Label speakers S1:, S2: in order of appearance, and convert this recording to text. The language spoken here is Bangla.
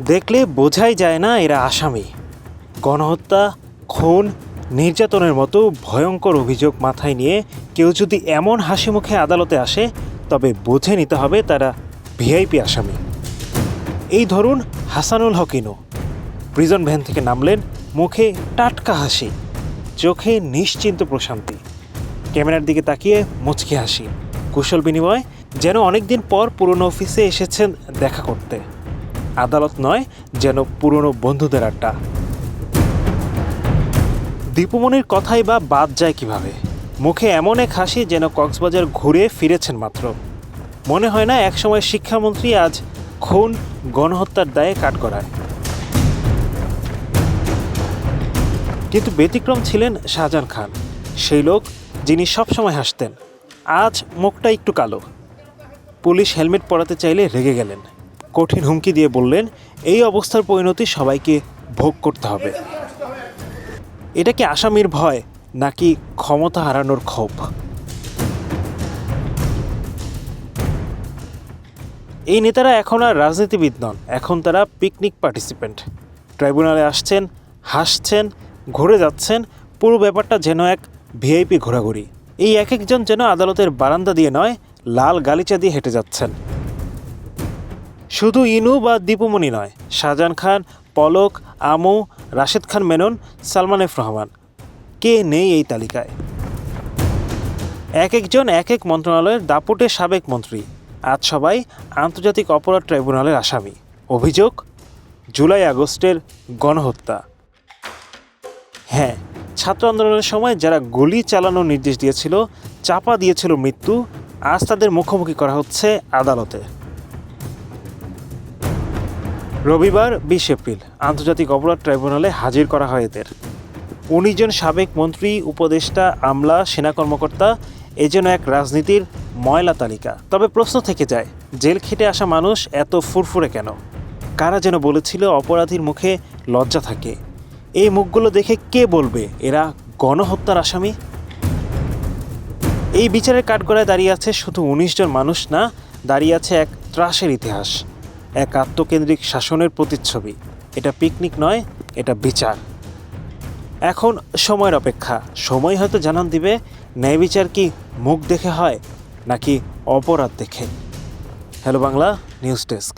S1: দেখলে বোঝাই যায় না এরা আসামি। গণহত্যা, খুন, নির্যাতনের মতো ভয়ঙ্কর অভিযোগ মাথায় নিয়ে কেউ যদি এমন হাসি মুখে আদালতে আসে, তবে বুঝে নিতে হবে তারা ভিআইপি আসামি। এই ধরুন হাসানুল হকিনো প্রিজন ভ্যান থেকে নামলেন মুখে টাটকা হাসি, চোখে নিশ্চিন্ত প্রশান্তি। ক্যামেরার দিকে তাকিয়ে মুচকি হাসি, কুশল বিনিময়, যেন অনেকদিন পর পুরনো অফিসে এসেছেন দেখা করতে। আদালত নয়, যেন পুরনো বন্ধুদের আড্ডা। দীপুমণির কথাই বা বাদ যায় কীভাবে? মুখে এমন এক হাসি যেন কক্সবাজার ঘুরে ফিরেছেন মাত্র। মনে হয় না একসময় শিক্ষামন্ত্রী আজ খুন, গণহত্যার দায়ে কাঠগড়ায় কিন্তু ব্যতিক্রম ছিলেন শাহজাহান খান, সেই লোক যিনি সবসময় হাসতেন। আজ মুখটা একটু কালো। পুলিশ হেলমেট পরাতে চাইলে রেগে গেলেন। কঠিন হুমকি দিয়ে বললেন, এই অবস্থার পরিণতি সবাইকে ভোগ করতে হবে। এটা কি আসামির ভয়, নাকি ক্ষমতা হারানোর ক্ষোভ? এই নেতারা এখন আর রাজনীতিবিদ নন, এখন তারা পিকনিক পার্টিসিপেন্ট। ট্রাইব্যুনালে আসছেন, হাসছেন, ঘুরে যাচ্ছেন, পুরো ব্যাপারটা যেন এক ভিআইপি ঘোরাঘুরি। এই এক একজন যেন আদালতের বারান্দা দিয়ে নয়, লাল গালিচা দিয়ে হেঁটে যাচ্ছেন। শুধু ইনু বা দীপুমণি নয়, শাহজাহান খান, পলক, আমু, রাশেদ খান মেনন, সালমান এফ রহমান। কে নেই এই তালিকায়? এক একজন এক এক মন্ত্রণালয়ের দাপুটে সাবেক মন্ত্রী। আজ সবাই আন্তর্জাতিক অপরাধ ট্রাইব্যুনালের আসামি। অভিযোগ, জুলাই আগস্টের গণহত্যা। হ্যাঁ ছাত্র আন্দোলনের সময় যারা গুলি চালানোর নির্দেশ দিয়েছিল, চাপা দিয়েছিল মৃত্যু, আজ তাদের মুখোমুখি করা হচ্ছে আদালতে। রবিবার, বিশ এপ্রিল, আন্তর্জাতিক অপরাধ ট্রাইব্যুনালে হাজির করা হয় এদের। উনিশ জন সাবেক মন্ত্রী, উপদেষ্টা, আমলা, সেনা কর্মকর্তা, এ যেন এক রাজনীতির ময়লা তালিকা। তবে প্রশ্ন থেকে যায়, জেল খেটে আসা মানুষ এত ফুরফুরে কেন? কারা যেন বলেছিল অপরাধীর মুখে লজ্জা থাকে? এই মুখগুলো দেখে কে বলবে, এরা গণহত্যার আসামি? এই বিচারের কাঠগড়ায় দাঁড়িয়ে আছে শুধু উনিশ জন মানুষ না, দাঁড়িয়ে আছে এক ত্রাসের ইতিহাস। এক আত্মকেন্দ্রিক শাসনের প্রতিচ্ছবি। এটা পিকনিক নয়, এটা বিচার। এখন সময়ের অপেক্ষা। সময় হয়তো জানান দিবে, ন্যায় বিচার কি মুখ দেখে হয়, নাকি অপরাধ দেখে? Hello Bangla news desk